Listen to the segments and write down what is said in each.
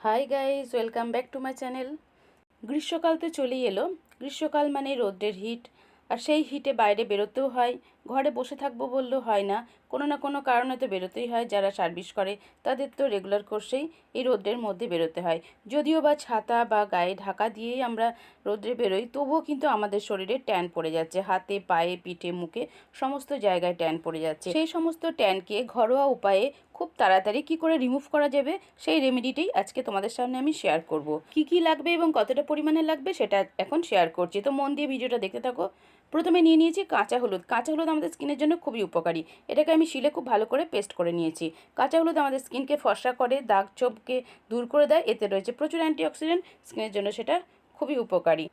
Hi guys welcome back to my channel গ্রীষ্মকাল তো চলেই এলো। গ্রীষ্মকাল মানে রোদ্রের হিট আর সেই হিটে বাইরে বেরোতেও হয়। ঘরে বসে থাকব বললেও হয় না। কোনো না কোনো কারণে তো বেরোতেই হয়, যারা সার্ভিস করে তাদের তো রেগুলার কোর্সেই এই রোদ্রের মধ্যে বেরোতে হয়। যদিও বা ছাতা বা গায়ে ঢাকা দিয়েই আমরা রোদ্রে বেরোই, তবুও কিন্তু আমাদের শরীরে ট্যান পড়ে যাচ্ছে। হাতে, পায়ে, পিঠে, মুখে সমস্ত জায়গায় ট্যান পড়ে যাচ্ছে। সেই সমস্ত ট্যানকে ঘরোয়া উপায়ে খুব তাড়াতাড়ি কি করে রিমুভ করা যাবে, সেই রেমেডিটাই আজকে তোমাদের সামনে আমি শেয়ার করব। কি কি লাগবে এবং কতটা পরিমাণে লাগবে সেটা এখন শেয়ার করছি। তো মন দিয়ে ভিডিওটা দেখতে থাকো। প্রথমে নিয়ে নিয়েছি কাঁচা হলুদ। কাঁচা হলুদ আমাদের স্কিনের জন্য খুবই উপকারী। এটাকে আমি শিলে খুব ভালো করে পেস্ট করে নিয়েছি। কাঁচা হলুদ আমাদের স্কিনকে ফর্সা করে, দাগ ছোপকে দূর করে দেয়। এতে রয়েছে প্রচুর অ্যান্টিঅক্সিডেন্ট স্কিনের জন্য সেটা খুবই উপকারী।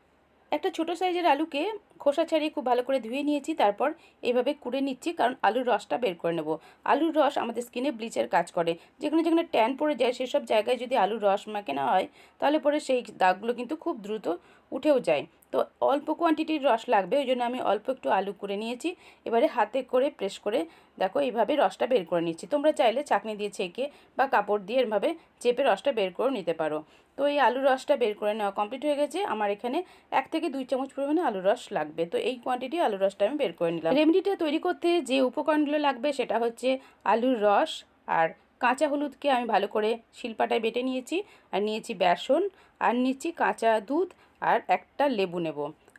একটা ছোট সাইজের আলুকে খোসা ছাড়িয়ে খুব ভালো করে ধুয়ে নিয়েছি। তারপর এভাবে কুড়ে নিচ্ছি, কারণ আলুর রসটা বের করে নেব। আলুর রস আমাদের স্কিনে ব্লিচের কাজ করে। যেখানে যেখানে ট্যান পড়ে যায়, সেসব জায়গায় যদি আলুর রস মাখে না হয়, তাহলে পরে সেই দাগগুলো কিন্তু খুব দ্রুত উঠেও যায়। তো অল্প কোয়ান্টিটির রস লাগবে, ওই জন্য আমি অল্প একটু আলু করে নিয়েছি। এবারে হাতে করে প্রেস করে দেখো এইভাবে রসটা বের করে নিচ্ছি। তোমরা চাইলে চাকনি দিয়ে ছেঁকে বা কাপড় দিয়ে এভাবে চেপে রসটা বের করে নিতে পারো। তো এই আলুর রসটা বের করে নেওয়া কমপ্লিট হয়ে গেছে। আমার এখানে এক থেকে দুই চামচ পরিমাণে আলুর রস লাগবে। তো এই কোয়ান্টিটি আলুর রসটা আমি বের করে নিলাম। রেমেডিটা তৈরি করতে যে উপকরণগুলো লাগবে সেটা হচ্ছে আলুর রস আর কাঁচা হলুদকে আমি ভালো করে শিল্পাটায় বেটে নিয়েছি। আর নিয়েছি বেসন। আর নিচ্ছি কাঁচা দুধ। আর একটা লেবু নেব,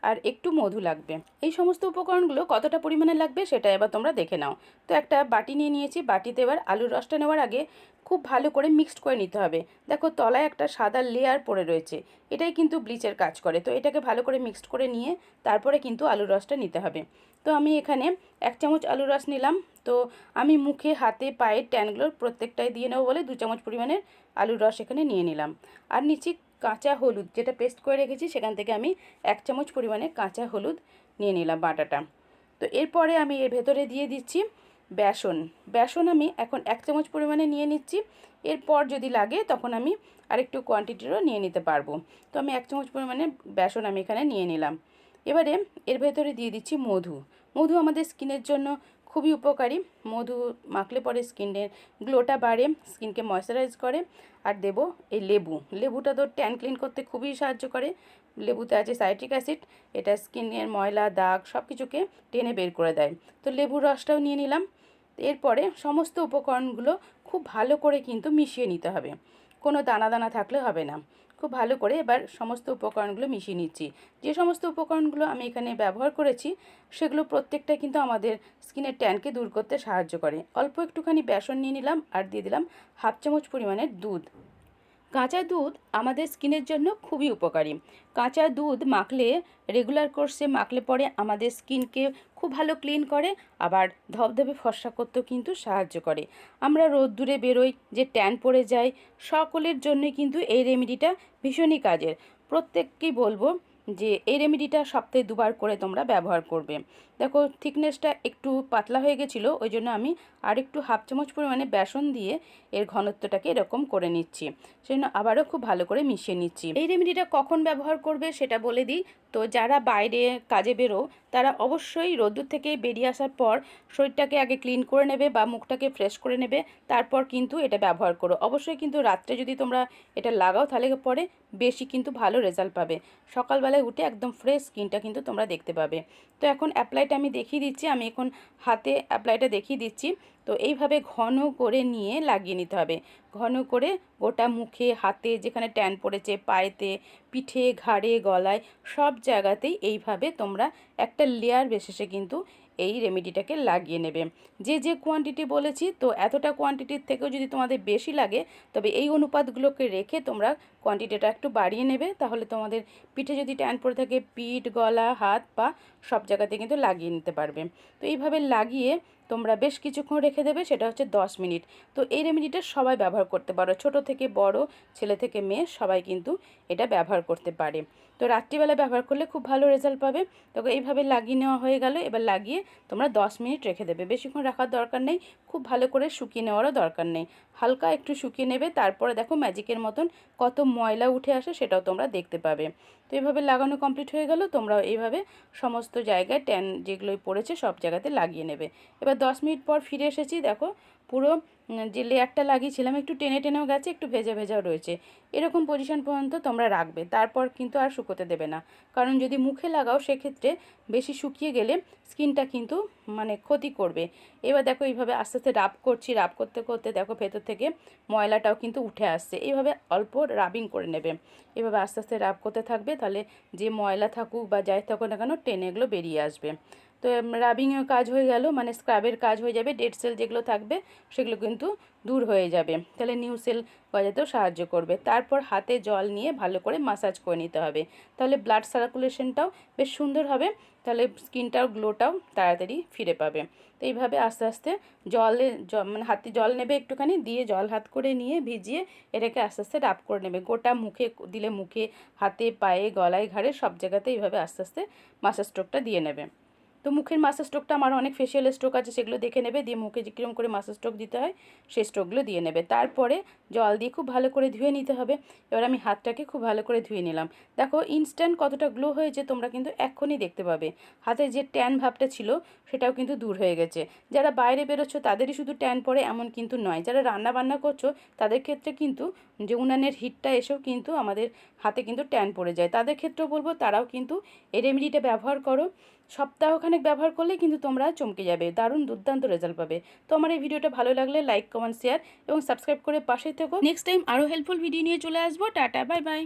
আর একটু মধু লাগবে। এই সমস্ত উপকরণগুলো কতটা পরিমাণে লাগবে সেটা এবার তোমরা দেখে নাও। তো একটা বাটি নিয়ে নিয়েছি, বাটিতে এবার আলুর রসটা নেওয়ার আগে খুব ভালো করে মিক্সড করে নিতে হবে। দেখো তলায় একটা সাদা লেয়ার পড়ে রয়েছে, এটাই কিন্তু ব্লিচের কাজ করে। তো এটাকে ভালো করে মিক্সড করে নিয়ে তারপরে কিন্তু আলুর রসটা নিতে হবে। তো আমি এখানে এক চামচ আলুর রস নিলাম। তো আমি মুখে, হাতে পায়ের ট্যানগুলোর প্রত্যেকটাই দিয়ে নেব বলে দু চামচ পরিমাণের আলুর রস এখানে নিয়ে নিলাম। আর নিচ্ছি কাঁচা হলুদ, যেটা পেস্ট করে রেখেছি, সেখান থেকে আমি এক চামচ পরিমাণে কাঁচা হলুদ নিয়ে নিলাম বাটাটা। তো এরপরে আমি এর ভেতরে দিয়ে দিচ্ছি বেসন। বেসন আমি এখন এক চামচ পরিমাণে নিয়ে নিচ্ছি। এরপর যদি লাগে, তখন আমি আরেকটু কোয়ান্টিটিরও নিয়ে নিতে পারব। তো আমি এক চামচ পরিমাণে বেসন আমি এখানে নিয়ে নিলাম। এবারে এর ভেতরে দিয়ে দিচ্ছি মধু। মধু আমাদের স্কিনের জন্য খুবই উপকারী। মধু মাখলে পরে স্কিনের গ্লোটা বাড়ে, স্কিনকে ময়শ্চারাইজ করে। আর দেব এই লেবু। লেবুটা তো ট্যান ক্লিন করতে খুবই সাহায্য করে। লেবুতে আছে সাইট্রিক অ্যাসিড। এটা স্কিনের ময়লা, দাগ সব কিছুকে টেনে বের করে দেয়। তো লেবুর রসটাও নিয়ে নিলাম। এরপরে সমস্ত উপকরণগুলো খুব ভালো করে কিন্তু মিশিয়ে নিতে হবে। কোনো দানা দানা থাকলে হবে না। খুব ভালো করে এবার সমস্ত উপকরণগুলো মিশিয়ে নিচ্ছি। যে সমস্ত উপকরণগুলো আমি এখানে ব্যবহার করেছি, সেগুলো প্রত্যেকটা কিন্তু আমাদের স্কিনের ট্যানকে দূর করতে সাহায্য করে। অল্প একটুখানি বেসন নিয়ে নিলাম আর দিয়ে দিলাম হাফ চামচ পরিমাণের দুধ। কাঁচা দুধ আমাদের স্কিনের জন্য খুবই উপকারী। কাঁচা দুধ মাখলে, রেগুলার কোর্সে মাখলে পরে আমাদের স্কিনকে খুব ভালো ক্লিন করে, আবার ধবধবে ফর্সা করতেও কিন্তু সাহায্য করে। আমরা রোদ্দুরে বেরোই, যে ট্যান পড়ে যায়, সকলের জন্যই কিন্তু এই রেমেডিটা ভীষণই কাজের। প্রত্যেককেই বলব যে এই রেমেডিটা সপ্তাহে দুবার করে তোমরা ব্যবহার করবে। দেখো থিকনেসটা একটু পাতলা হয়ে গেছিল, ওই জন্য আমি আর একটু হাফ চামচ পরিমাণে বেসন দিয়ে এর ঘনত্বটাকে এরকম করে নিচ্ছি। সেজন্য আবারও খুব ভালো করে মিশিয়ে নিচ্ছি। এই রেমেডিটা কখন ব্যবহার করবে সেটা বলে দিই। তো যারা বাইরে কাজে বেরো তারা অবশ্যই রোদ্দুর থেকে বেরিয়ে আসার পর শরীরটাকে আগে ক্লিন করে নেবে বা মুখটাকে ফ্রেশ করে নেবে, তারপর কিন্তু এটা ব্যবহার করো। অবশ্যই কিন্তু রাত্রে যদি তোমরা এটা লাগাও, তাহলে পরে বেশি কিন্তু ভালো রেজাল্ট পাবে। সকালবেলায় উঠে একদম ফ্রেশ স্কিনটা কিন্তু তোমরা দেখতে পাবে। তো এখন অ্যাপ্লাইটা আমি দেখিয়ে দিচ্ছি, আমি এখন হাতে অ্যাপ্লাইটা দেখিয়ে দিচ্ছি। তো এইভাবে ঘন করে নিয়ে লাগিয়ে নিতে হবে। ঘন করে গোটা মুখে, হাতে, যেখানে ট্যান পড়েছে, পায়েতে, পিঠে, ঘাড়ে, গলায়, সব জায়গাতেই এইভাবে তোমরা একটা লেয়ার বেসেসে কিন্তু এই রেমেডিটাকে লাগিয়ে নেবে। যে যে কোয়ান্টিটি বলেছি, তো এতটা কোয়ান্টিটির থেকেও যদি তোমাদের বেশি লাগে, তবে এই অনুপাতগুলোকে রেখে তোমরা কোয়ান্টিটিটা একটু বাড়িয়ে নেবে। তাহলে তোমাদের পিঠে যদি ট্যান পড়ে থাকে, পিঠ, গলা, হাত, পা, সব জায়গাতে কিন্তু লাগিয়ে নিতে পারবে। তো এইভাবে লাগিয়ে তোমরা বেশ কিছুক্ষণ রেখে দেবে, সেটা হচ্ছে দশ মিনিট। তো এই রেমেডিটা সবাই ব্যবহার করতে পারো। ছোট থেকে বড়, ছেলে থেকে মেয়ে, সবাই কিন্তু এটা ব্যবহার করতে পারে। তো রাত্রিবেলা ব্যবহার করলে খুব ভালো রেজাল্ট পাবে। তো এইভাবে লাগিয়ে নেওয়া হয়ে গেল, এবার লাগিয়ে তোমরা দশ মিনিট রেখে দেবে। বেশিক্ষণ রাখার দরকার নেই। খুব ভালো করে শুকিয়ে নেওয়ারও দরকার নেই। হালকা একটু শুকিয়ে নেবে, তারপরে দেখো ম্যাজিকের মতন কত ময়লা উঠে আসে সেটাও তোমরা দেখতে পাবে। তো এইভাবে লাগানো কমপ্লিট হয়ে গেল তোমরা এইভাবে সমস্ত জায়গায় ট্যান যেগুলোই পড়েছে সব জায়গাতে লাগিয়ে নেবে। এবার দশ মিনিট পর ফিরে এসেছি, দেখো পুরো যে লেয়ারটা লাগিয়েছিলাম, একটু টেনে টেনেও গেছে, একটু ভেজা ভেজাও রয়েছে। এরকম পজিশন পর্যন্ত তোমরা রাখবে। তারপর কিন্তু আর শুকোতে দেবে না। কারণ যদি মুখে লাগাও, সেক্ষেত্রে বেশি শুকিয়ে গেলে স্কিনটা কিন্তু মানে ক্ষতি করবে। এবার দেখো, এইভাবে আস্তে আস্তে রাব করছি, রাব করতে করতে দেখো, ভেতর থেকে ময়লাটাও কিন্তু উঠে আসছে। এইভাবে অল্প রাবিং করে নেবে। এভাবে আস্তে আস্তে রাব করতে থাকবে, তাহলে যে ময়লা থাকুক বা যাই থাকুক না কেন, টেনে এগুলো বেরিয়ে আসবে। তো রাবিংয়ের কাজ হয়ে গেল মানে স্ক্রাবের কাজ হয়ে যাবে ডেড সেল যেগুলো থাকবে, সেগুলো কিন্তু দূর হয়ে যাবে। তাহলে নিউ সেল গজাতেও সাহায্য করবে। তারপর হাতে জল নিয়ে ভালো করে মাসাজ করে নিতে হবে। তাহলে ব্লাড সার্কুলেশনটাও বেশ সুন্দর হবে, তাহলে স্কিনটাও গ্লোটাও তাড়াতাড়ি ফিরে পাবে। তো এইভাবে আস্তে আস্তে জলে মানে হাতে জল নেবে একটুখানি, দিয়ে জল হাত করে নিয়ে ভিজিয়ে এটাকে আস্তে আস্তে ডাব করে নেবে। গোটা মুখে, দিলে মুখে, হাতে, পায়ে, গলায়, ঘাড়ে, সব জায়গাতে এইভাবে আস্তে আস্তে মাসাজ স্ট্রোকটা দিয়ে নেবে। তো মুখের মাসাজ স্ট্রোকটা আমার অনেক ফেশিয়াল স্ট্রোক আছে, সেগুলো দেখে নেবে, দিয়ে মুখে যে কীরকম করে মাসাজ স্ট্রোক দিতে হয় সেই স্ট্রোকগুলো দিয়ে নেবে। তারপরে জল দিয়ে খুব ভালো করে ধুয়ে নিতে হবে। এবার আমি হাতটাকে খুব ভালো করে ধুয়ে নিলাম। দেখো ইনস্ট্যান্ট কতটা গ্লো হয়েছে তোমরা কিন্তু এক্ষুনি দেখতে পাবে। হাতে যে ট্যান ভাবটা ছিল, সেটাও কিন্তু দূর হয়ে গেছে। যারা বাইরে বেরোচ্ছ, তাদেরই শুধু ট্যান পড়ে এমন কিন্তু নয়। যারা রান্না বান্না করছ, তাদের ক্ষেত্রে কিন্তু যে উনানের হিটটা এসেও কিন্তু আমাদের হাতে কিন্তু ট্যান পড়ে যায়। তাদের ক্ষেত্রেও বলব, তারাও কিন্তু এই রেমেডিটা ব্যবহার করো। সপ্তাহখানেক ব্যবহার করলে কিন্তু তোমরা চমকে যাবে, দারুণ দুর্দান্ত রেজাল্ট পাবে। তো আমার এই ভিডিওটা ভালো লাগলে লাইক কমেন্ট শেয়ার এবং সাবস্ক্রাইব করে পাশে থেকো। নেক্সট টাইম আরও হেল্পফুল ভিডিও নিয়ে চলে আসব। Tata bye bye